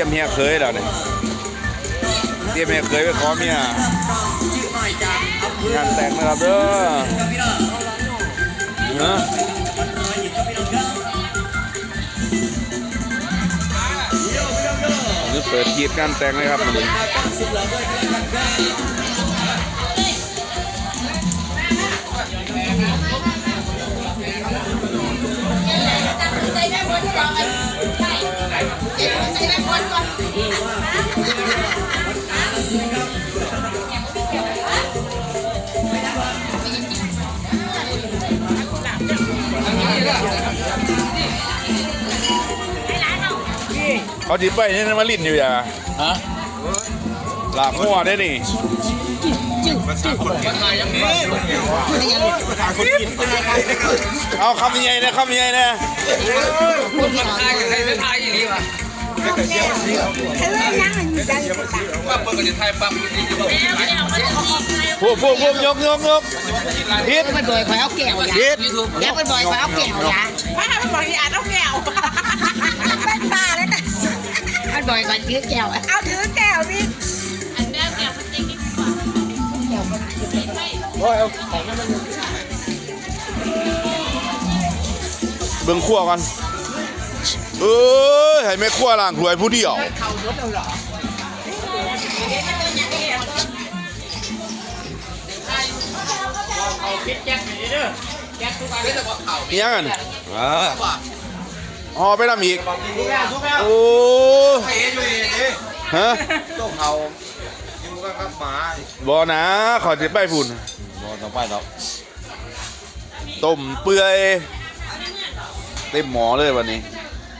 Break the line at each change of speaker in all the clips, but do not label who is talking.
รียมเฮียเคยแล้วเนี่ยเตรียมเฮียเคยไปขอเมียงานแต่งนะครับเด้อเนอะนี่เปิดกีดการแต่งเลยครับวัน เขาจีไปนี่มาลิ้นอยู่อย่า
ฮะ
หลากหัวได้นี่เอาคำยังไงนะคำยังไงนะ
มันทายกับใครไม่ทายอย่างนี้วะ ว่าเปิดกันจะทายปั๊บนี่จะบอกที่ไหน
พวกพวกพวกยกยกยกฮิต
มันบ่อยคอยเอาแก้ว
ฮิต
แก้วมันบ่อยคอยเอาแก้วจ้ะ
ป้าทำบอกที่อ่านเอาแก้วเป็นป้าแล้วนะ
มันบ่อยคอยถือแก้ว
เอาถือแก้วพี่
เบิ่งขั้วกัน เอ้ยให้แม่ขั้วล้างถ้วยผู้เดียวอีหยังกันอ่าห่อไปนำอีก โอ้ฮะ
ต้องเขาอยู่กับกับหมา
บ่นะขอจะไปพุ่น
บอต้องไปหรอก
ต้มเปื่อยเต็มหมอเลยวันนี้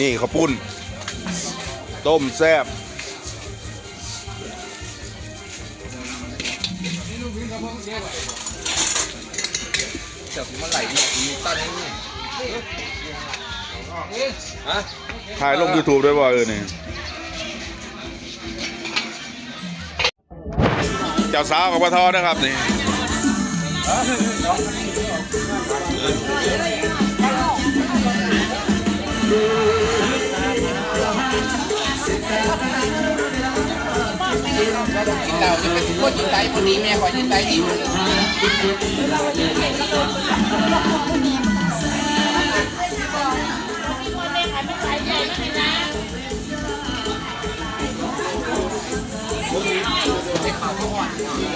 นี่ข้าวปุ้น ต้มแซ่บ
เดี๋ยวมันไหลดีมีตอนนี้ฮะ
ถ่ายลง YouTube ด้วยว่าเออนี่เจ้าสาวกับปทอนะครับนี่ กิน
เหล่าจะเป็นคนยิงไตคนนี้แม่ขอยิงไตอีก
ไ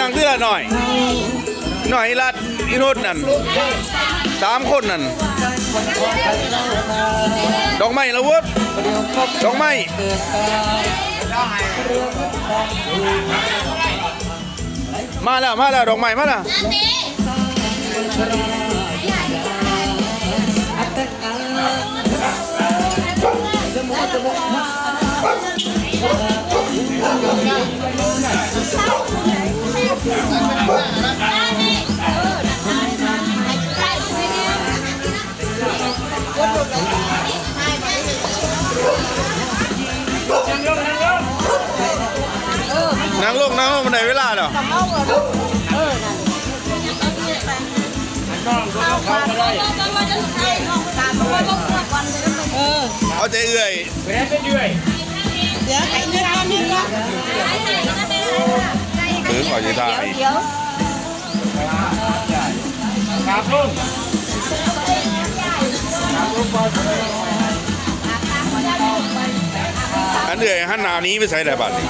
นางเรือหน่อย หน่อยรัดอีนดนั่นสามคนนั่นดอกไม้ละเวดดอกไม้มาแล้วมาแล้วดอกไม้มาแล้ว นั่งลงนั่งลงมันไหนเวลาเนาะเอาใจเอื่อย
เดี๋ยวไอ้เนื้อก้อนนี้ ก็
หรือขอจะถ่าย
เดี๋ยว
อันเอื่อยหันหนาวนี้ไปใส่ไหนบัตรนี่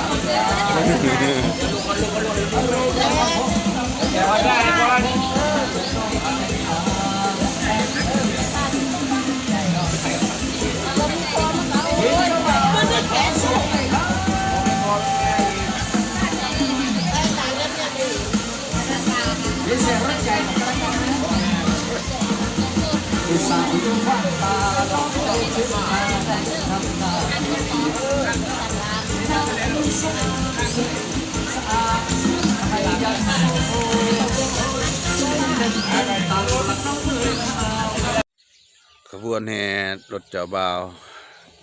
ขบวนแห่รถเจ้าบ่าว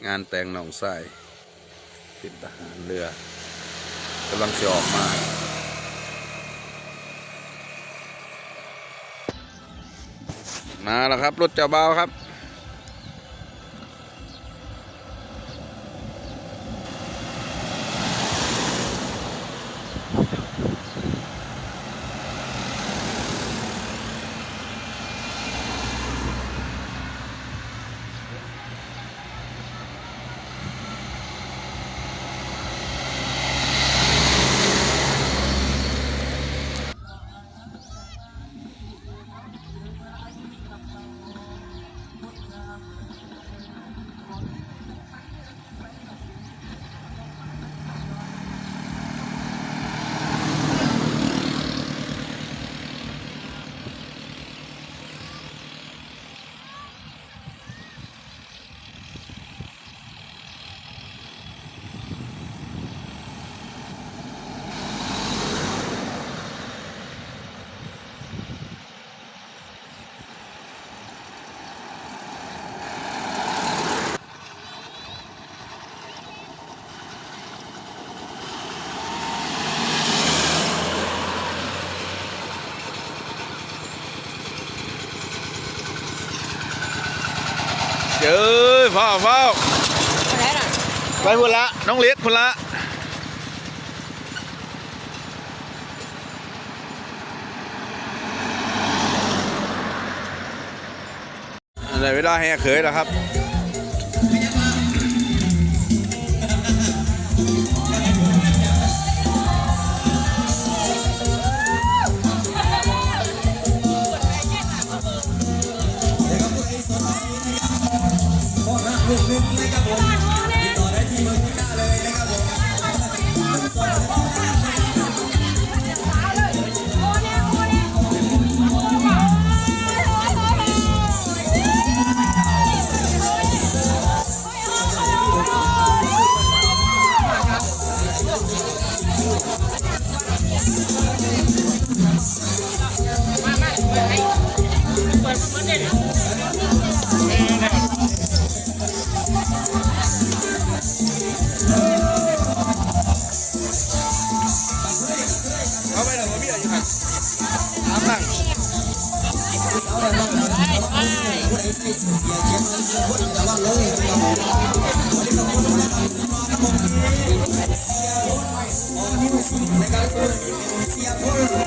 งานแต่งหนองไส้เป็นทหารเรือกำลังจะออกมา มาแล้วครับ รถเจ้าบ่าครับ เจอเฝ้าเฝ้า ไปพุ่นละ น้องเล็กพุ่นละในเวลาแห่เขยแล้วครับ เ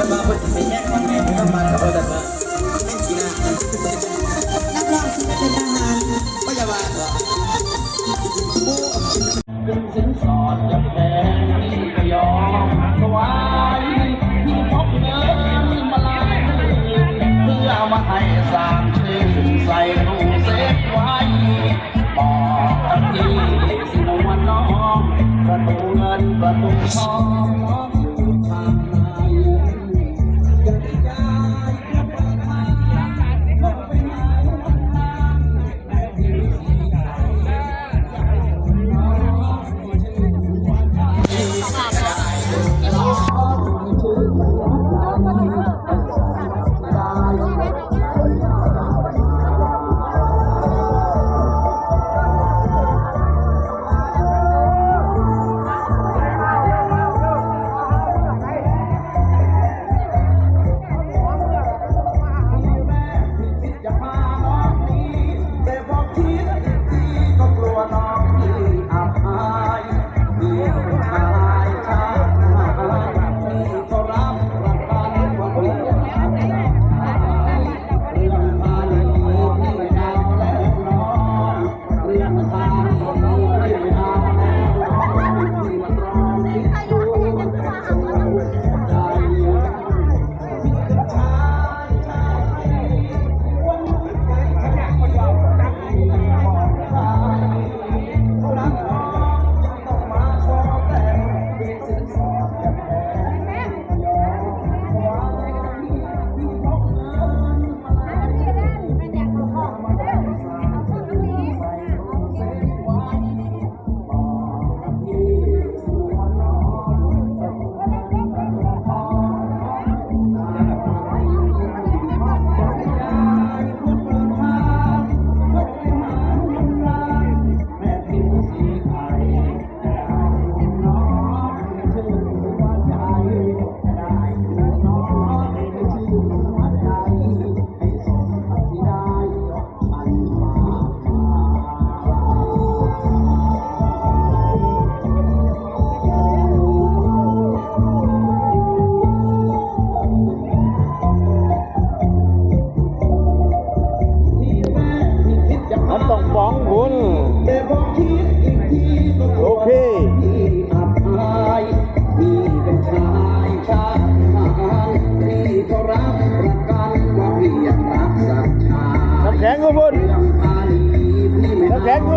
ต
อนที่บอกไปมาคนสิไปแยกความแม่ไม่ต้องมาเขาจะมาเป็นจีน่า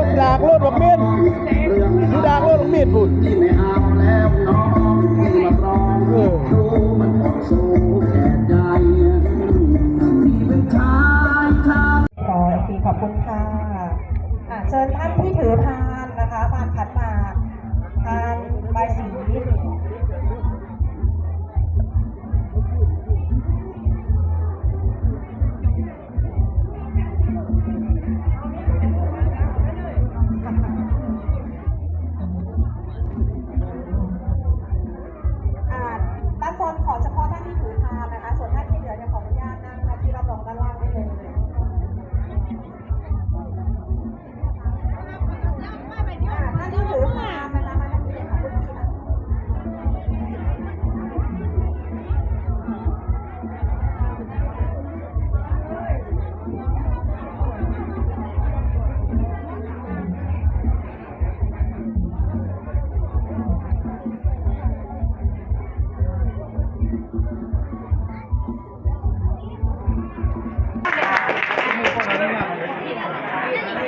น้ำ
แข็
งกูดากรถบักมีดกูดากรถบักมีดพุ่น
ที่ไม่เอาแล้วน้องที่มาตรองรู้มันต้องสู้แค่ใจที่เป็นชายชา
อ๋อโอเคขอบคุณค่ะอะเชิญท่านที่ถือพานนะคะพานขันหมาพานใบสี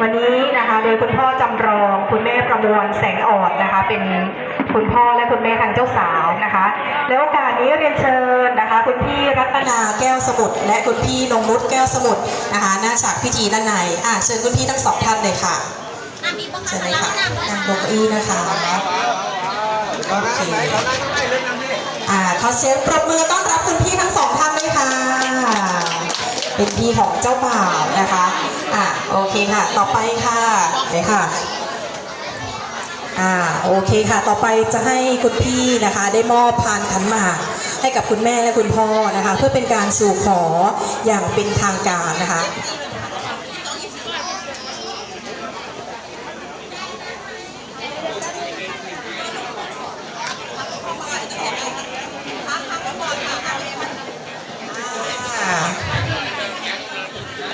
วันนี้นะคะโดยคุณพ่อจำลอง คุณแม่ประมวลแสงออนนะคะ เป็นคุณพ่อและคุณแม่ทางเจ้าสาวนะคะ แล้วโอกาสนี้เรียนเชิญนะคะ คุณพี่รัตนาแก้วสมุทรและคุณพี่นงนุชแก้วสมุทรนะคะหน้าฉากพิธีด้านในอะเชิญคุณพี่ทั้งสองท่านเลยค่ะ
อะมีบ้าง
เชิญ
คะ
เลย
เรา
ค่ะ
นั่ง
นั่งลงเก้าอี้นะคะโอเคอ่าขอเสียงปรบมือต้อนรับคุณพี่ทั้งสองท่านด้วยค่ะ เป็นพี่ของเจ้าบ่าวนะคะอะโอเคค่ะ ต่อไปค่ะเลยค่ะอ่าโอเคค่ะ ต่อไปจะให้คุณพี่นะคะ ได้มอบพานขันหมากให้กับคุณแม่และคุณพ่อนะคะ เพื่อเป็นการสู่ขออย่างเป็นทางการนะคะ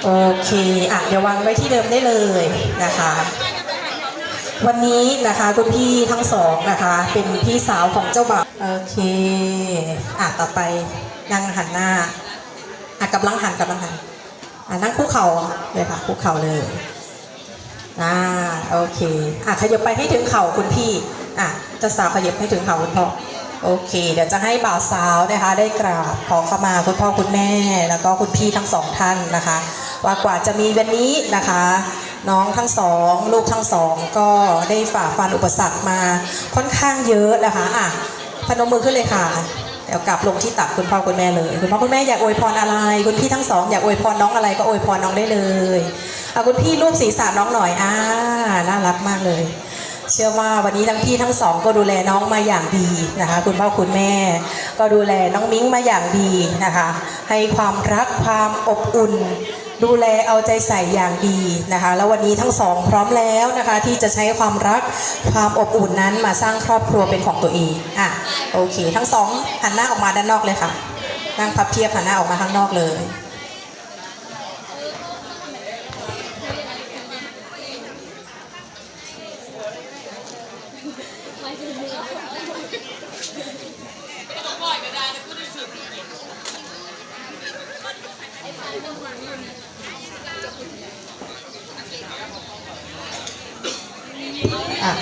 โอเค อะ เดี๋ยววางไว้ที่เดิมได้เลยนะคะ วันนี้นะคะคุณพี่ทั้งสองนะคะ เป็นพี่สาวของเจ้าบ่าวโอเค อะ ต่อไปนั่งหันหน้า อะกำลังหันกำลังหัน อะนั่งคุกเข่าเลยค่ะคุกเข่าเลยอ่าโอเค อะขยับไปให้ถึงเข่าคุณพี่ อะเจะสาวขยับให้ถึงเข่าคุณพ่อโอเค เดี๋ยวจะให้บ่าวสาวนะคะ ได้กราบขอขมาคุณพ่อคุณแม่ แล้วก็คุณพี่ทั้งสองท่านนะคะ ว่ากว่าจะมีวันนี้นะคะ น้องทั้งสองลูกทั้งสองก็ได้ฝ่าฟันอุปสรรคมาค่อนข้างเยอะนะคะอะพนมมือขึ้นเลยค่ะเดี๋ยวกลับลงที่ตักคุณพ่อคุณแม่เลย คุณพ่อคุณแม่อยากอวยพรอะไร คุณพี่ทั้งสองอยากอวยพรน้องอะไรก็อวยพรน้องได้เลยเอะคุณพี่รูปศีรษะน้องหน่อยอ่าน่ารักมากเลย เชื่อว่าวันนี้ทั้งพี่ทั้งสองก็ดูแลน้องมาอย่างดีนะคะ คุณพ่อคุณแม่ ก็ดูแลน้องมิ้งมาอย่างดีนะคะ ให้ความรักความอบอุ่น ดูแลเอาใจใส่อย่างดีนะคะ แล้ววันนี้ทั้งสองพร้อมแล้วนะคะ ที่จะใช้ความรักความอบอุ่นนั้นมาสร้างครอบครัวเป็นของตัวเองอะโอเค ทั้งสองหันหน้าออกมาด้านนอกเลยค่ะนั่งพับเพียบหันหน้าออกมาข้างนอกเลยอะ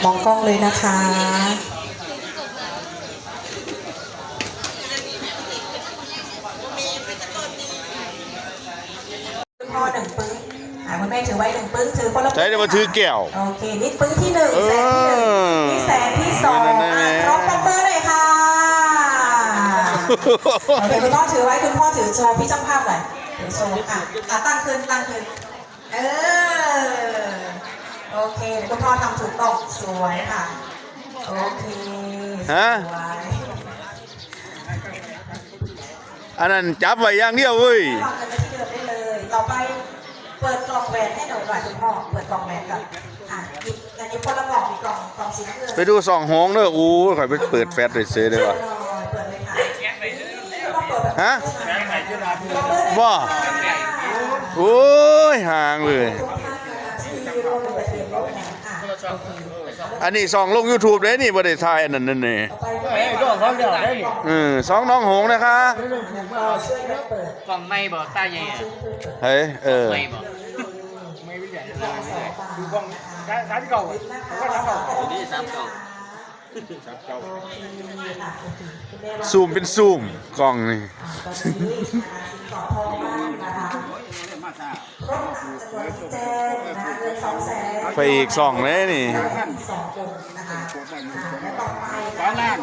มองกล้องเลยนะคะ คุณพ่อหนึ่งปึ้งอะคุณแม่ถือไว้หนึ่งปึ้งถือคนละปึ้ง
ใช้ได้มาถือแก้ว
โอเค นี่ปึ้งที่หนึ่งแสนที่หนึ่ง
เออ
นี่แสนที่สอง
นั่นๆๆ
อะพร้อมปรบมือเลยค่ะโอเคคุณพ่อถือไว้คุณพ่อถือโชว์พี่จ้างภาพหน่อยถือโชว์อะอะตั้งขึ้นตั้งขึ้นเออ โอเคเดี๋ยวคุณพ่อทำถูกต้องสวยค่ะ โอเค
ฮะ
สวย
อันนั้นจับไว้อย่างเดียวเว้ย
วางเงินไว้ที่เดิมได้เลย ต่อไปเปิดกล่องแหวนให้หน่อยหน่อยคุณพ่อ เปิดกล่องแหวนก่อนอะหยิบอันนี้คนละกล่องอีกกล่องกล่องสีน้ำเงิน
ไปดูสองห้องเด้ออู้ข่อยไปเปิดแฟตเลยเซ่เลยว่ะ
เปิดเลยค่ะต้องเปิดแบบ
ฮะ
ปรบมือเลย
ว่า
ค่ะ
โอ้ยห่างเลย
ทุ อั
นนี้สองลง YouTube เลยนี่บ่ได้ถ่ายอันนั้นนั่นนี่
ต่อไปก็เขาเดียวได้ดิ
เออสองน้องหงนะคะ
ก
ล่องไม่บอกตาใหญ่อะ
เฮ้ยเออ
ไม่บอก
อ
กล้องสามเก่าก็สามเก่า
นี่
สามเก่า
ซูมเป็นซูมกล้องนี่
ตอนนี้ขอทองบ้านนะคะรถจำนวนที่แจ้งนะคะเงินสองแสน
ไปอีกสองเลยนี่
สองคนนะคะและต่อไป
ฟ้าล่าง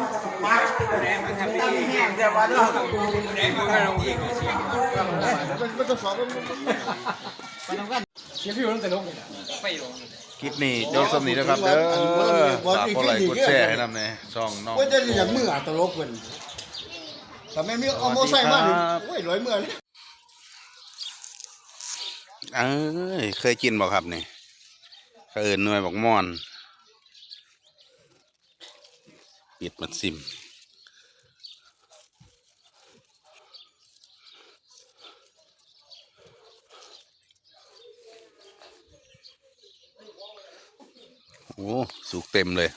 มาแดงมันทำได้แห้งแต่ว่าเนาะแดงมันก็ลงอีกเสียง
มันต้องสอบมันเสียพี่มันแต่ลง
ไปลง
คลิปนี้โดนสำนีนะครับเด้อฝากกดไลค์กดแชร์ให้นำแน่ช่องน้อง
ว่าจะอย่างมืออะตลกเพิ่นแต่แม่มีเอาโมไซค์มาดิโอ้ยร้อยเมื่อเลย
เอ้ยเคยกินบ่ครับนี่เขาเอินหน่วยบอกมอนปิดมันซิมโอ้สุกเต็มเลย